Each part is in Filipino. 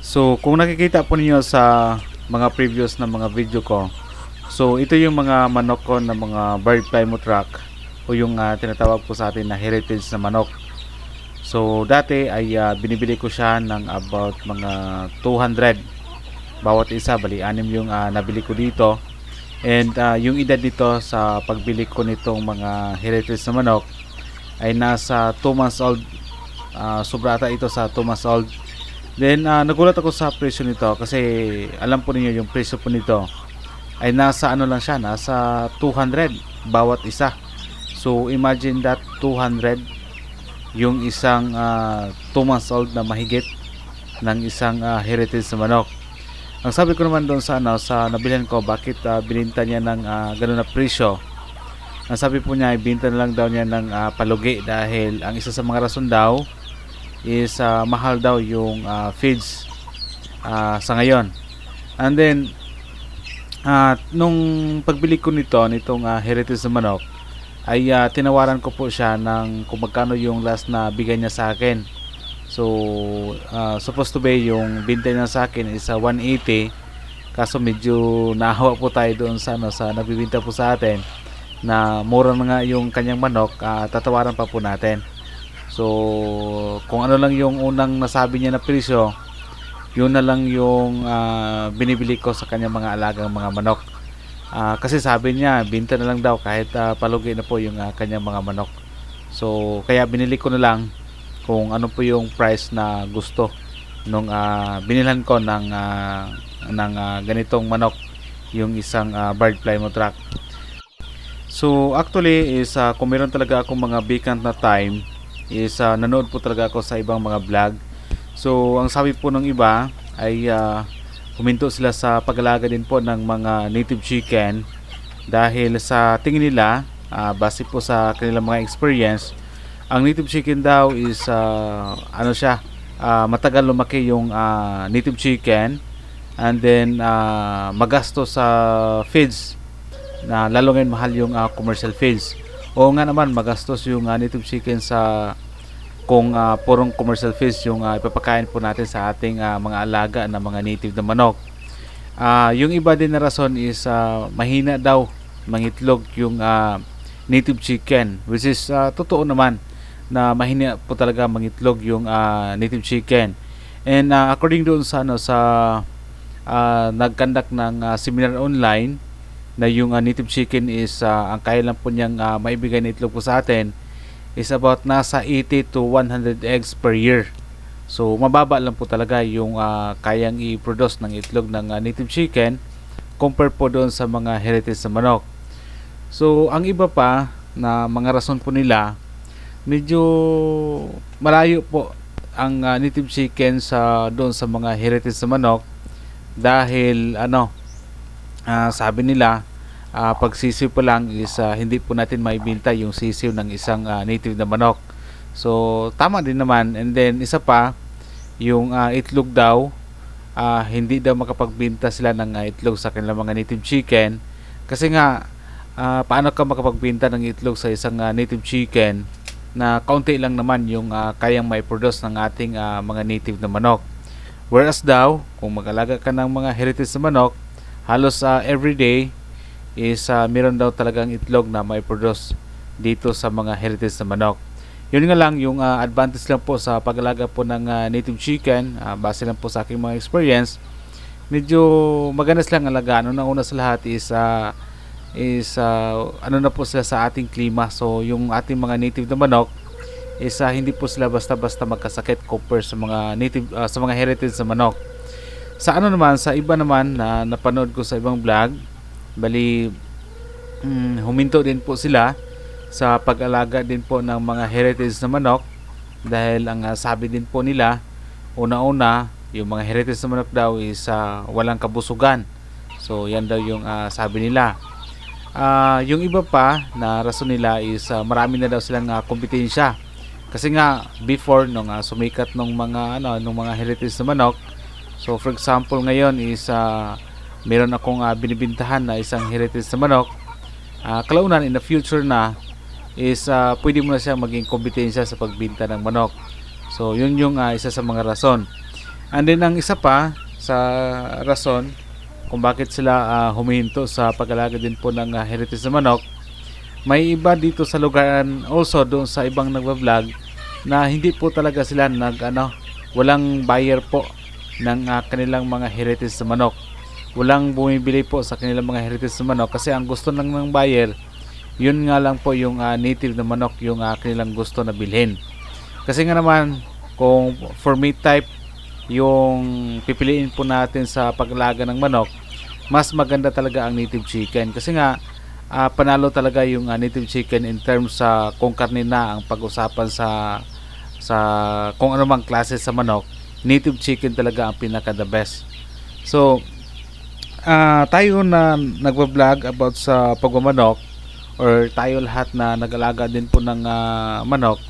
So, kung nakikita po ninyo sa mga previous na mga video ko, so ito yung mga manok ko na mga bird plymouth rock o yung ah, tinatawag po sa atin na heritage na manok. So, dati ay ah, binibili ko siya ng about mga 200 bawat isa, bali anim yung ah, nabili ko dito. And ah, yung edad nito sa pagbili ko nitong mga heritage na manok ay nasa 2 months old. Ah, sobra ito sa 2 months old. Then ah, nagulat ako sa presyo nito kasi alam po ninyo yung presyo po nito ay nasa ano lang siya, nasa 200 bawat isa. So imagine that 200 yung isang 2 months old na mahigit ng isang ah, heritage na manok. Ang sabi ko naman doon sa ano sa nabilihan ko bakit ah, bininta niya ng ah, ganun na presyo. Ang sabi po niya ibinta na lang daw niya ng ah, palugi dahil ang isa sa mga rason daw is ah, mahal daw yung ah, feeds ah, sa ngayon. And then at nung pagbili ko nito nitong ah, heritage na manok ay ah, tinawaran ko po siya ng kung magkano yung last na bigay niya sa akin. So ah, supposed to be yung binta niya sa akin is ah, 180 kaso medyo nahawa po tayo doon sa ano sa nagbibinta po sa atin na mura na nga yung kanyang manok ah, tatawaran pa po natin. So, kung ano lang yung unang nasabi niya na presyo, yun na lang yung ah, binibili ko sa kanyang mga alagang mga manok. Ah, kasi sabi niya, binta na lang daw kahit ah, palugi na po yung ah, kanyang mga manok. So, kaya binili ko na lang kung ano po yung price na gusto nung ah, binilhan ko ng ah, ng ah, ganitong manok yung isang ah, bird plymouth rock. So actually is ah, kung meron talaga akong mga vacant na time is ah, nanood po talaga ako sa ibang mga vlog. So ang sabi po ng iba ay ah, huminto sila sa pag-alaga din po ng mga native chicken dahil sa tingin nila ah, base po sa kanilang mga experience ang native chicken daw is ah, ano siya ah, matagal lumaki yung ah, native chicken and then ah, magasto sa feeds na lalo ngayon mahal yung ah, commercial feeds. Oo nga naman magastos yung ah, native chicken sa kung ah, purong commercial feeds yung ah, ipapakain po natin sa ating ah, mga alaga na mga native na manok. Ah, yung iba din na rason is ah, mahina daw mangitlog yung ah, native chicken which is ah, totoo naman na mahina po talaga mangitlog yung ah, native chicken. And ah, according doon sa ano sa ah, nagkandak ng ah, seminar online na yung uh, native chicken is uh, ang kaya lang po niyang uh, maibigay na itlog po sa atin is about nasa 80 to 100 eggs per year. So mababa lang po talaga yung uh, kayang i-produce ng itlog ng uh, native chicken compare po doon sa mga heritage na manok. So ang iba pa na mga rason po nila medyo malayo po ang uh, native chicken sa doon sa mga heritage na manok dahil ano ah, sabi nila ah, pag pa lang is ah, hindi po natin maibinta yung sisiw ng isang ah, native na manok. So tama din naman and then isa pa yung ah, itlog daw ah, hindi daw makapagbenta sila ng ah, itlog sa kanilang mga native chicken kasi nga ah, paano ka makapagbenta ng itlog sa isang ah, native chicken na kaunti lang naman yung ah, kayang mai-produce ng ating ah, mga native na manok. Whereas daw, kung mag-alaga ka ng mga heritage na manok, halos uh, everyday is uh, meron daw talagang itlog na may produce dito sa mga heritage na manok. Yun nga lang yung uh, advantage lang po sa pag-alaga po ng uh, native chicken, uh, base lang po sa aking mga experience. Medyo maganda silang alagaan. Una una sa lahat is uh, is uh, ano na po sila sa ating klima. So yung ating mga native na manok is uh, hindi po sila basta-basta magkasakit compare sa mga native uh, sa mga heritage na manok sa ano naman sa iba naman na napanood ko sa ibang vlog bali mm, huminto din po sila sa pag-alaga din po ng mga heritage na manok dahil ang uh, sabi din po nila una-una yung mga heritage na manok daw is uh, walang kabusugan. So yan daw yung uh, sabi nila. Uh, yung iba pa na rason nila is uh, marami na daw silang uh, kompetensya. Kasi nga before nung uh, sumikat nung mga ano nung mga heritage na manok So for example ngayon is uh, meron akong uh, binibintahan na isang heritage na manok. Uh, kalaunan in the future na is uh, pwede mo na siya maging kompetensya sa pagbinta ng manok. So yun yung uh, isa sa mga rason. And then ang isa pa sa rason kung bakit sila ah, humihinto sa pag-alaga din po ng ah, heritage na manok, may iba dito sa lugar also doon sa ibang nagba-vlog na hindi po talaga sila nag ano, walang buyer po ng ah, kanilang mga heritage na manok. Walang bumibili po sa kanilang mga heritage na manok kasi ang gusto lang ng buyer yun nga lang po yung ah, native na manok yung ah, kanilang gusto na bilhin. Kasi nga naman kung for meat type yung pipiliin po natin sa paglaga ng manok, mas maganda talaga ang native chicken kasi nga ah, panalo talaga yung ah, native chicken in terms sa kung karne na ang pag-usapan sa sa kung ano mang klase sa manok, native chicken talaga ang pinaka the best. So, ah tayo na nagba-vlog about sa pagmamanok or tayo lahat na nag-alaga din po ng ah, manok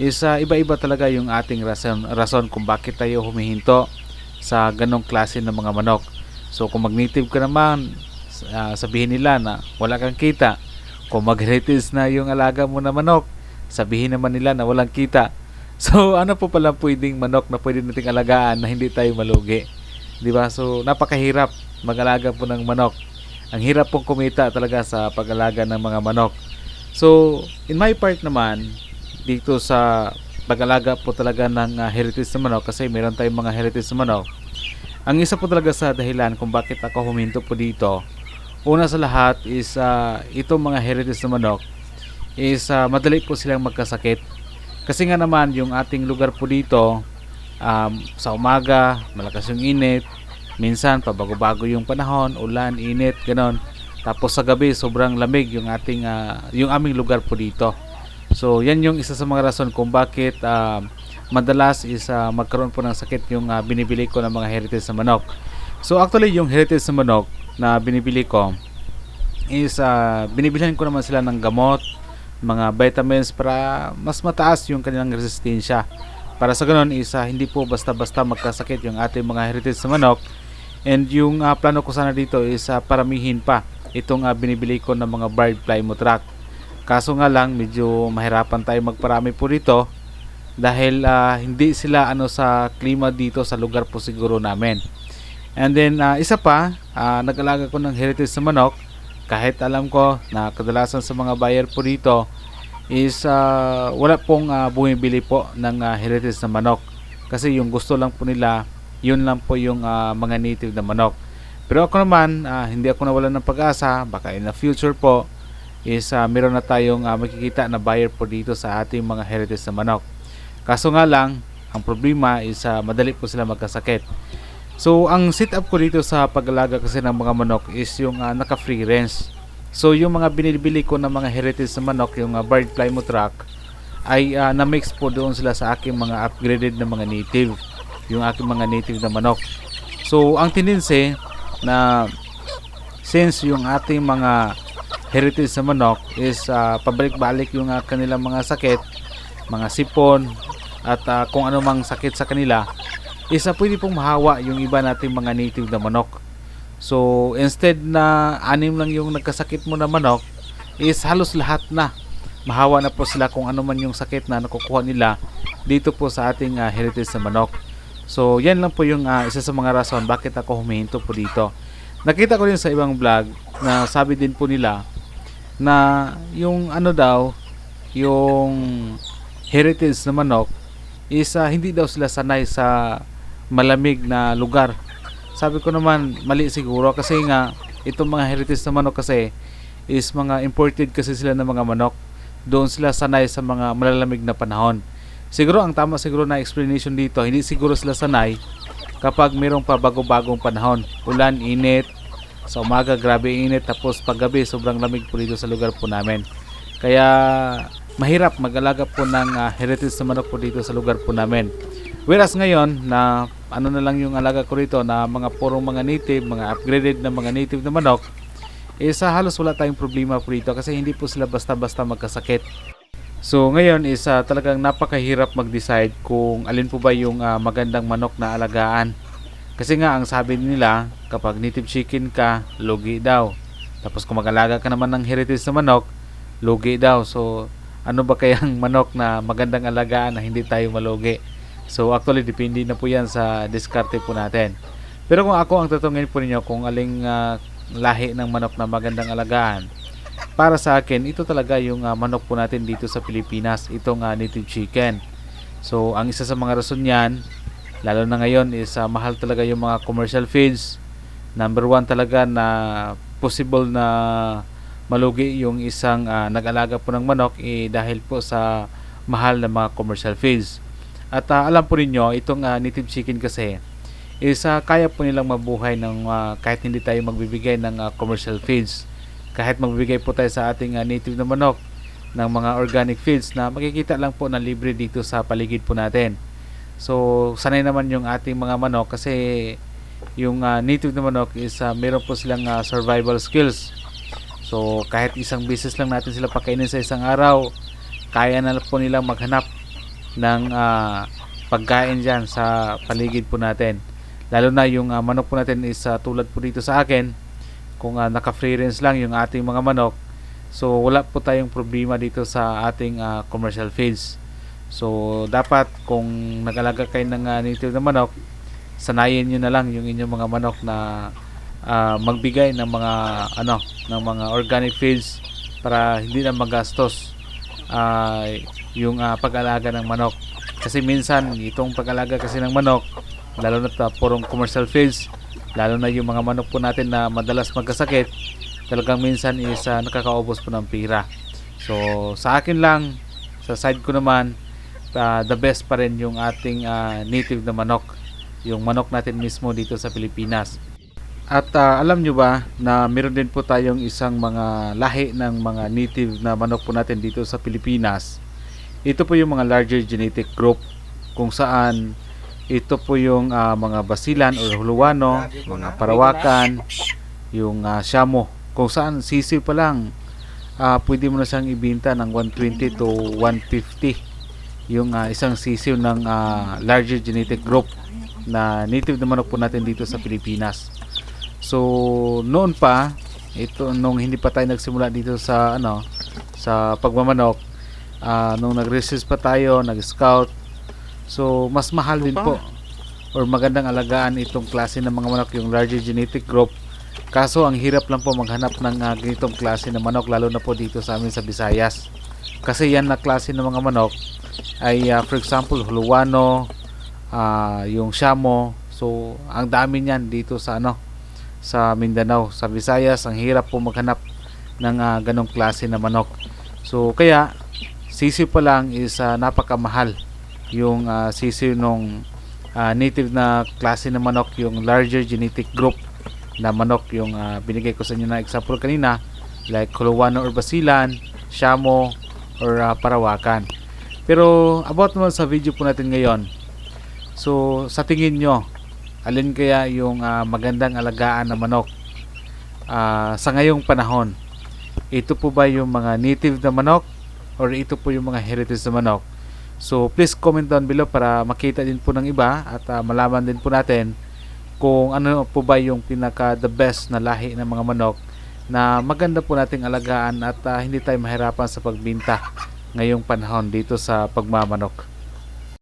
is ah, iba-iba talaga yung ating rason, rason kung bakit tayo humihinto sa ganong klase ng mga manok. So kung mag-native ka naman, ah, sabihin nila na wala kang kita. Kung mag-heritage na yung alaga mo na manok, sabihin naman nila na walang kita. So ano po pala pwedeng manok na pwede nating alagaan na hindi tayo malugi? 'Di ba? So napakahirap mag-alaga po ng manok. Ang hirap pong kumita talaga sa pag-alaga ng mga manok. So, in my part naman, dito sa pag-alaga po talaga ng ah, heritage na manok kasi meron tayong mga heritage na manok. Ang isa po talaga sa dahilan kung bakit ako huminto po dito, una sa lahat is ah, itong mga heritage na manok is ah, madali po silang magkasakit. Kasi nga naman yung ating lugar po dito um, sa umaga, malakas yung init, minsan pabago-bago yung panahon, ulan, init, ganon. Tapos sa gabi sobrang lamig yung ating ah, yung aming lugar po dito. So yan yung isa sa mga rason kung bakit ah, madalas is ah, magkaroon po ng sakit yung ah, binibili ko ng mga heritage na manok. So actually yung heritage na manok na binibili ko is ah, binibilhan ko naman sila ng gamot, mga vitamins para mas mataas yung kanilang resistensya. Para sa ganun is ah, hindi po basta-basta magkasakit yung ating mga heritage na manok. And yung ah, plano ko sana dito is ah, paramihin pa itong ah, binibili ko ng mga bird plymouth rock. Kaso nga lang medyo mahirapan tayo magparami po dito dahil ah, hindi sila ano sa klima dito sa lugar po siguro namin. And then ah, isa pa, ah, nag-alaga ko ng heritage sa manok kahit alam ko na kadalasan sa mga buyer po dito is ah, wala pong ah, bumibili po ng ah, heritage na manok. Kasi yung gusto lang po nila yun lang po yung ah, mga native na manok. Pero ako naman ah, hindi ako nawalan ng pag-asa. Baka in the future po is ah, meron na tayong ah, makikita na buyer po dito sa ating mga heritage na manok. Kaso nga lang ang problema is ah, madali po sila magkasakit So, ang setup ko dito sa pag-alaga kasi ng mga manok is yung ah, naka-free range. So, yung mga binibili ko ng mga heritage na manok, yung uh, bird plymouth rock, ay ah, na-mix po doon sila sa aking mga upgraded na mga native. Yung aking mga native na manok. So, ang tendency na since yung ating mga heritage na manok is ah, pabalik-balik yung ah, kanilang mga sakit, mga sipon, at ah, kung ano mang sakit sa kanila, isa pwede pong mahawa yung iba nating mga native na manok. So, instead na anim lang yung nagkasakit mo na manok, is halos lahat na. Mahawa na po sila kung ano man yung sakit na nakukuha nila dito po sa ating ah, heritage na manok. So, yan lang po yung ah, isa sa mga rason bakit ako humihinto po dito. Nakita ko din sa ibang vlog na sabi din po nila na yung ano daw, yung heritage na manok is ah, hindi daw sila sanay sa malamig na lugar. Sabi ko naman, mali siguro kasi nga itong mga heritage na manok kasi is mga imported kasi sila ng mga manok. Doon sila sanay sa mga malalamig na panahon. Siguro ang tama siguro na explanation dito, hindi siguro sila sanay kapag mayroong pa bago-bagong panahon. Ulan, init, sa umaga grabe init tapos paggabi sobrang lamig po dito sa lugar po namin. Kaya mahirap mag-alaga po ng ah, heritage na manok po dito sa lugar po namin. Whereas ngayon na ano na lang yung alaga ko rito na mga purong mga native, mga upgraded na mga native na manok, eh sa halos wala tayong problema po dito kasi hindi po sila basta-basta magkasakit. So ngayon is ah, talagang napakahirap mag-decide kung alin po ba yung ah, magandang manok na alagaan. Kasi nga ang sabi nila kapag native chicken ka, lugi daw. Tapos kung mag-alaga ka naman ng heritage na manok, lugi daw. So ano ba kayang manok na magandang alagaan na hindi tayo malugi? So actually depende na po yan sa diskarte po natin. Pero kung ako ang tutungin po ninyo kung aling ah, lahi ng manok na magandang alagaan, para sa akin, ito talaga yung ah, manok po natin dito sa Pilipinas, itong ah, native chicken. So ang isa sa mga rason niyan, lalo na ngayon is ah, mahal talaga yung mga commercial feeds. Number one talaga na possible na malugi yung isang ah, nag-alaga po ng manok eh, dahil po sa mahal na mga commercial feeds. At ah, alam po ninyo, itong ah, native chicken kasi is ah, kaya po nilang mabuhay ng ah, kahit hindi tayo magbibigay ng ah, commercial feeds. Kahit magbibigay po tayo sa ating ah, native na manok ng mga organic feeds na makikita lang po na libre dito sa paligid po natin. So, sanay naman yung ating mga manok kasi yung ah, native na manok is ah, meron po silang ah, survival skills. So, kahit isang beses lang natin sila pakainin sa isang araw, kaya na po nilang maghanap ng ah, pagkain dyan sa paligid po natin. Lalo na yung ah, manok po natin is ah, tulad po dito sa akin, kung uh, naka-free range lang yung ating mga manok, so wala po tayong problema dito sa ating ah, commercial feeds. So, dapat kung nag-alaga kayo ng ah, native na manok, sanayin nyo na lang yung inyong mga manok na ah, magbigay ng mga ano ng mga organic feeds para hindi na magastos ah, yung ah, pag-alaga ng manok. Kasi minsan itong pag-alaga kasi ng manok lalo na ta- purong commercial feeds lalo na yung mga manok po natin na madalas magkasakit talagang minsan is ah, nakakaubos po ng pira. So sa akin lang sa side ko naman ah, the best pa rin yung ating ah, native na manok. Yung manok natin mismo dito sa Pilipinas. At ah, alam nyo ba na meron din po tayong isang mga lahi ng mga native na manok po natin dito sa Pilipinas. Ito po yung mga larger genetic group kung saan ito po yung ah, mga basilan or huluwano, mga parawakan, yung uh, shamo. Kung saan sisiw pa lang, ah, pwede mo na siyang ibinta ng 120 to 150 yung ah, isang sisiw ng ah, larger genetic group na native na manok po natin dito sa Pilipinas. So, noon pa, ito nung hindi pa tayo nagsimula dito sa ano, sa pagmamanok, ah, nung nag-resist pa tayo, nag-scout. So, mas mahal din po or magandang alagaan itong klase ng mga manok, yung larger genetic group. Kaso ang hirap lang po maghanap ng ah, ganitong klase ng manok lalo na po dito sa amin sa Visayas. Kasi yan na klase ng mga manok ay ah, for example Huluwano, ah, yung Shamo. So, ang dami niyan dito sa ano, sa Mindanao, sa Visayas, ang hirap po maghanap ng ah, ganong klase na manok. So kaya sisiw pa lang is ah, napakamahal yung ah, sisiw nung ah, native na klase ng manok, yung larger genetic group na manok yung ah, binigay ko sa inyo na example kanina like Kuluwano or Basilan, Shamo or ah, Parawakan. Pero about naman sa video po natin ngayon. So sa tingin nyo, alin kaya yung ah, magandang alagaan na manok ah, sa ngayong panahon? Ito po ba yung mga native na manok or ito po yung mga heritage na manok? So please comment down below para makita din po ng iba at ah, malaman din po natin kung ano po ba yung pinaka the best na lahi ng mga manok na maganda po nating alagaan at ah, hindi tayo mahirapan sa pagbinta ngayong panahon dito sa pagmamanok.